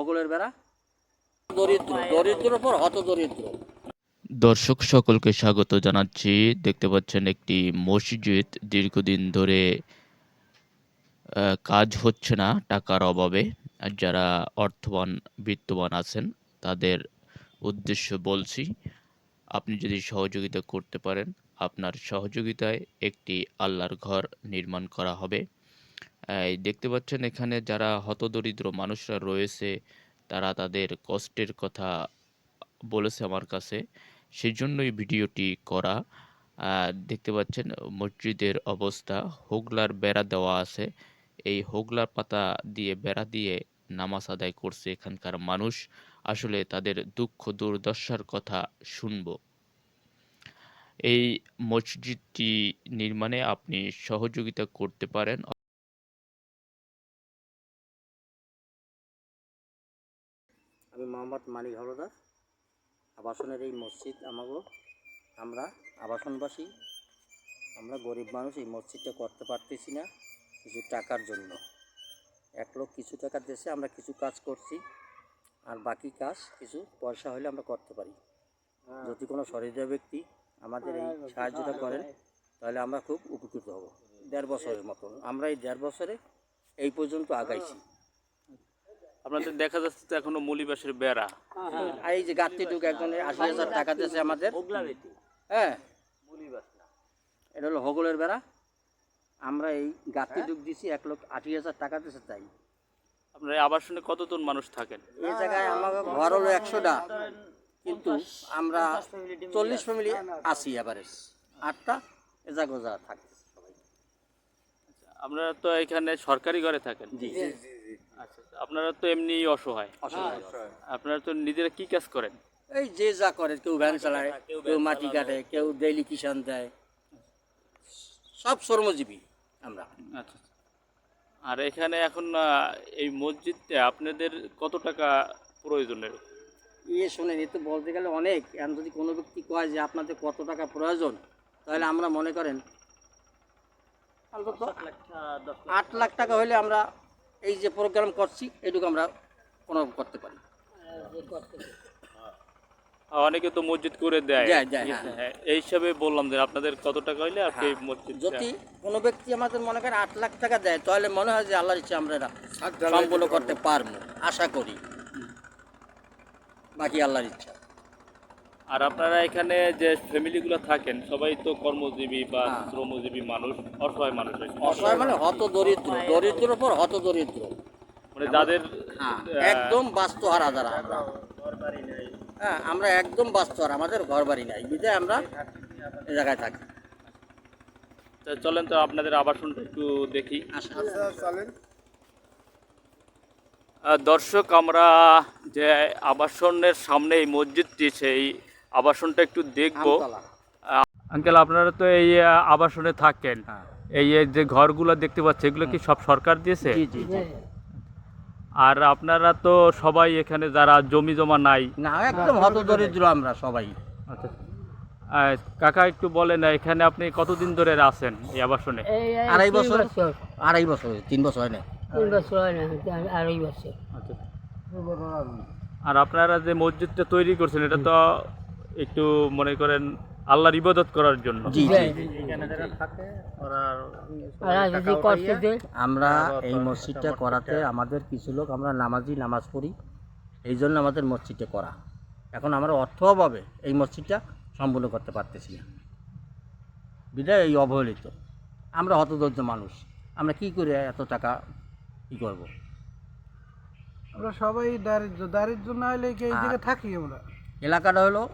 হগলের বেড়া? দরিদ্র দরিদ্র পর হত দরিদ্র। দর্শক, সকলকে স্বাগত জানাচ্ছি। দেখতে পাচ্ছেন একটি মসজিদ। দীর্ঘদিন ধরে কাজ হচ্ছে না টাকার অভাবে। আর যারা অর্থবান, বিত্তবান আছেন, তাদের উদ্দেশ্য বলছি, আপনি যদি সহযোগিতা করতে পারেন, আপনার সহযোগিতায় একটি আল্লাহর ঘর নির্মাণ করা হবে। এই দেখতে পাচ্ছেন এখানে যারা হতদরিদ্র মানুষরা রয়েছে, তারা তাদের কষ্টের কথা বলেছে আমার কাছে। সেই জন্যই ভিডিওটি করা। দেখতে পাচ্ছেন মসজিদের অবস্থা, হোগলার বেড়া দেওয়া আছে। এই হোগলার পাতা দিয়ে, বেড়া দিয়ে নামাজ আদায় করছে এখানকার মানুষ। আসলে তাদের দুঃখ, দুর্দশার কথা শুনব। এই মসজিদটি নির্মাণে আপনি সহযোগিতা করতে পারেন। আমি মোহাম্মদ মানিক হলদার। আবাসনের এই মসজিদ আমাগো। আমরা আবাসনবাসী। আমরা গরিব মানুষ এই মসজিদটা করতে পারতেছি না কিছু টাকার জন্য। এক লোক কিছু টাকা দেশে আমরা কিছু কাজ করছি। আর বাকি কাজ কিছু পয়সা হলে আমরা করতে পারি। যদি কোনো সহৃদয় ব্যক্তি আমাদের এই সাহায্যটা করেন তাহলে আমরা খুব উপকৃত হব। দেড় বছরের মতন। আমরা এই দেড় বছরে এই পর্যন্ত আগাইছি। আপনাদের দেখা যাচ্ছে তো এখনও মলিবাসের বেড়া। আর এই যে গাত্তিটুকু একজনের আশি হাজার টাকা দিয়েছে আমাদের। হ্যাঁ। এটা হলো হগলের বেড়া। আমরা এই গাত্তিটুক দিছি এক লোক আশি হাজার টাকা দিয়েছে তাই। আপনার এই আবাসনে কতজন মানুষ থাকেন? এই জায়গায় আমার ঘর হলো একশোটা। কিন্তু আমরা চল্লিশ ফ্যামিলি আছি এভারেজ আটটা এজা গোজা থাকে সবাই। আপনারা তো এখানে সরকারি ঘরে থাকেন? জি। আচ্ছা আপনারা তো এমনি অসহায়। অসুবিধা আপনারা তো নিজেরা কি কাজ করেন? এই যে যা করে কেউ ভ্যান চালায় কেউ মাটি কাটে কেউ ডেইলি কিষান দেয়। সব শ্রমজীবী আমরা। আচ্ছা আচ্ছা। আর এখানে এখন এই মসজিদে আপনাদের কত টাকা প্রয়োজনের? ইয়ে শোনেন এ তো বলতে গেলে অনেক। এখন যদি কোনো ব্যক্তি কয় যে আপনাদের কত টাকা প্রয়োজন তাহলে আমরা মনে করেন অন্তত আট লাখ টাকা হলে আমরা এই যে প্রোগ্রাম করছি এটুকু আমরা কোনো করতে পারি। অনেকে তো মসজিদ করে দেয়। হ্যাঁ। হ্যাঁ, এই হিসাবে বললাম যে আপনাদের কত টাকা হইলে আপনি এই মসজিদ যদি কোনো ব্যক্তি আমাদের মনে করেন আট লাখ টাকা দেয় তাহলে মনে হয় যে আল্লাহর ইচ্ছা আমরা সম্পূর্ণ করতে পারব আশা করি। বাকি আল্লাহর ইচ্ছা। আর আপনারা এখানে যে ফ্যামিলিগুলো থাকেন সবাই তো কর্মজীবী বা হ্যাঁ। শ্রমজীবী মানুষ অসহায় মানুষ। অসহায় মানে হত দরিদ্র দরিদ্রের পর হত দরিদ্র মানে যাদের হ্যাঁ, একদম বাস্তুহারা যারা আমরা। হ্যাঁ আমরা একদম বাস্তুহারা আমাদের ঘর বাড়ি নাই বিধায় আমরা এই জায়গায় থাকি তা চলেন তো আপনাদের আবাসনটা একটু দেখি দর্শক আমরা যে আবাসনের সামনে এই মসজিদটি সেই আবাসনটা একটু দেখব। আঙ্কেল আপনারা তো এই আবাসনে থাকেন। হ্যাঁ। এই যে ঘরগুলো দেখতে পাচ্ছি এগুলো কি সব সরকার দিয়েছে? জি জি জি। আর আপনারা তো সবাই এখানে যারা জমি জমা নাই। না একদম হত দরিদ্র আমরা সবাই। আচ্ছা। আহ, কাকা একটু বলেন এখানে আপনি কতদিন ধরে আছেন এই আবাসনে? আড়াই বছর। আড়াই বছর তিন বছর হয় না তিন বছর হয় না আড়াই বছর। আচ্ছা। আর আপনারা যে মসজিদটা তৈরি করছেন এটা তো একটু মনে করেন আল্লাহর ইবাদত করার জন্য। আমরা এই মসজিদটা করাতে আমাদের কিছু লোক আমরা নামাজি নামাজ পড়ি। এই জন্য আমাদের মসজিদটা করা। এখন আমরা অর্থ অভাবে এই মসজিদটা সম্পূর্ণ করতে পারতেছি না। বিদায় এই অবহেলিত। আমরা হতদরিদ্র মানুষ। আমরা কি করে এত টাকা কি করব? আমরা সবাই দারিদ্র দারিদ্র না হলে এই জায়গায় থাকি আমরা? এলাকাটা হলো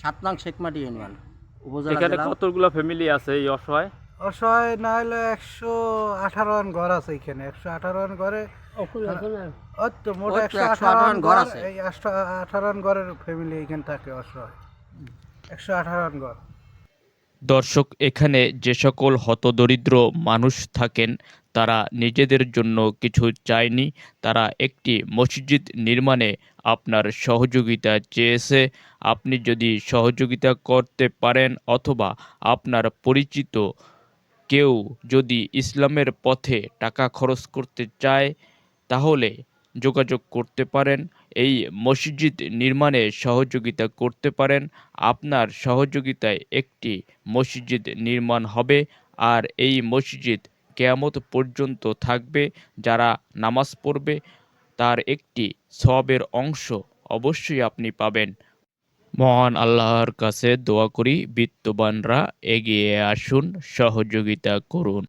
সাত নং শেখমাটি ইউনিয়ন এখানে কতগুলো ফ্যামিলি আছে এই অসহায়? অসহায় না হলে একশো আঠারো রান ঘর আছে এখানে একশো আঠারো রান ঘরে। তো মোট একশো আঠারো রান ঘর ঘর আছে। এই একশো আঠারো রান ঘরের ফ্যামিলি এখানে থাকে অসহায়। একশো আঠারো রান ঘর। দর্শক এখানে যে সকল হতদরিদ্র মানুষ থাকেন তারা নিজেদের জন্য কিছু চায়নি। তারা একটি মসজিদ নির্মাণে আপনার সহযোগিতা চেয়েছে। আপনি যদি সহযোগিতা করতে পারেন অথবা আপনার পরিচিত কেউ যদি ইসলামের পথে টাকা খরচ করতে চায়, তাহলে যোগাযোগ করতে পারেন। এই মসজিদ নির্মাণে সহযোগিতা করতে পারেন। আপনার সহযোগিতায় একটি মসজিদ নির্মাণ হবে। আর এই মসজিদ কেয়ামত পর্যন্ত থাকবে, যারা নামাজ পড়বে, তার একটি সবের অংশ অবশ্যই আপনি পাবেন। মহান আল্লাহর কাছে দোয়া করি, বিত্তবানরা এগিয়ে আসুন, সহযোগিতা করুন।